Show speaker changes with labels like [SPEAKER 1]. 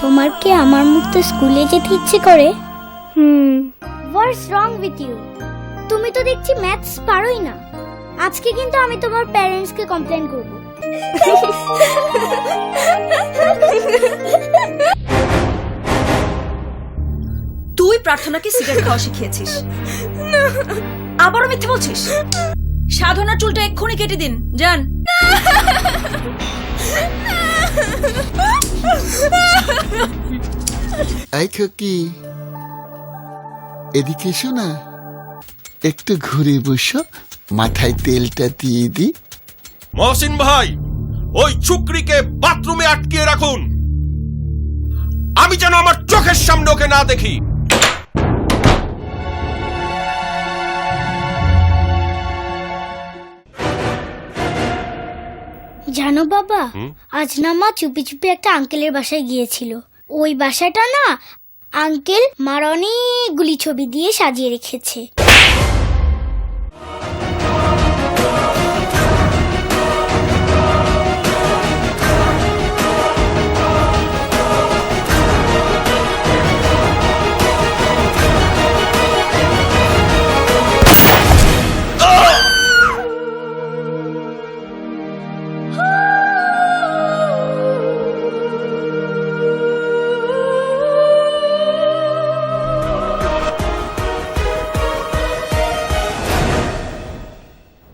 [SPEAKER 1] তোমার কি আমার মতো স্কুলে যেতে ইচ্ছে করে? হুম। হোয়াটস রং উইথ ইউ তুমি তো দেখছি ম্যাথস পারোই না। আজকে কিন্তু আমি তোমার প্যারেন্টসকে কমপ্লেন করব।
[SPEAKER 2] তুই প্রার্থনাকে সিগারেট খাওয়া শিখিয়েছিস। আবারও মিথ্যে বলছিস? সাধনার চুলটা এক্ষুনি কেটে দিন। যান।
[SPEAKER 3] এই খকি এদিকে এসো না একটু ঘুরে বসো মাথায় তেলটা দিয়ে দি।
[SPEAKER 4] মহসিন ভাই ওই চুকরিকে বাথরুমে আটকিয়ে রাখুন। আমি যেন আমার চোখের সামনে ওকে না দেখি।
[SPEAKER 1] জানো বাবা আজ না মা চুপি চুপি একটা আঙ্কেলের বাসায় গিয়েছিল। ওই বাসাটা না আঙ্কেল মার অনেকগুলি ছবি দিয়ে সাজিয়ে রেখেছে।